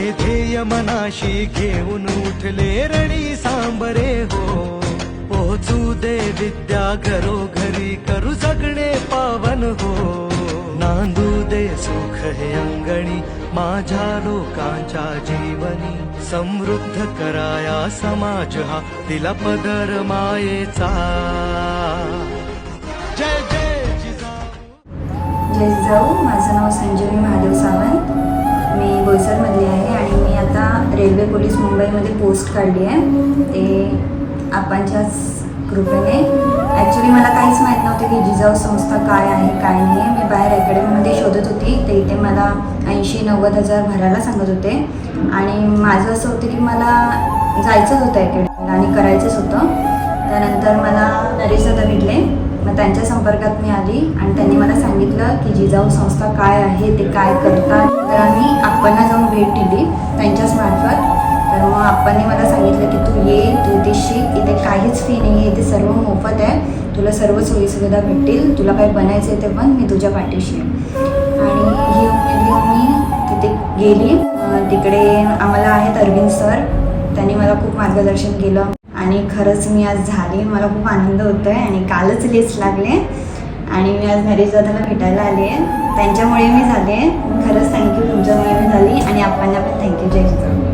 ध्येय मनाशी घेऊन उठले रणी सांबरे हो. पोचू दे विद्या घरोघरी करू जगणे पावन हो. नांदू दे सुख हे अंगणी माझ्या लोकांच्या जीवनी. समृद्ध कराया समाज हा तिला पदर मायेचा. जय जय जिजाऊ. जाऊ माझं नाव संजीवनी महादेव सावंत. रेल्वे पोलीस मुंबईमध्ये पोस्ट काढली आहे. ते आपणच्याच कृपेने. ॲक्च्युली मला काहीच माहीत नव्हतं की जिजाऊ संस्था काय आहे काय नाही आहे मी बाहेर अकॅडमीमध्ये शोधत होती. ते इथे मला ऐंशी नव्वद हजार भरायला सांगत होते. आणि माझं असं होतं की मला जायचंच होतं अकॅडमीला आणि करायचंच होतं. त्यानंतर मला नरेशदा भेटले. मग त्यांच्या संपर्कात मी आली आणि त्यांनी मला सांगितलं की जिजाऊ संस्था काय आहे ते काय करतात. तर आम्ही पप्पांनी मला सांगितलं की तू ये तू इथे शिक इथे काहीच फी नाही आहे इथे सर्व मोफत आहे. तुला सर्व सोयीसुविधा भेटतील. तुला काय बनायचं आहे ते पण मी तुझ्या पाठीशी आणि ही उमेद घेऊन मी तिथे गेली. तिकडे आम्हाला आहेत अरविंद सर. त्यांनी मला खूप मार्गदर्शन केलं. आणि खरंच मी आज झाली. मला खूप आनंद होतो आहे आणि कालच लिस्ट लागले. आणि मी आज घरी दादाला भेटायला आले त्यांच्यामुळे मी झाले खरंच थँक्यू तुमच्यामुळे मी झाली. आणि आपण पण थँक्यू जय जिजाऊ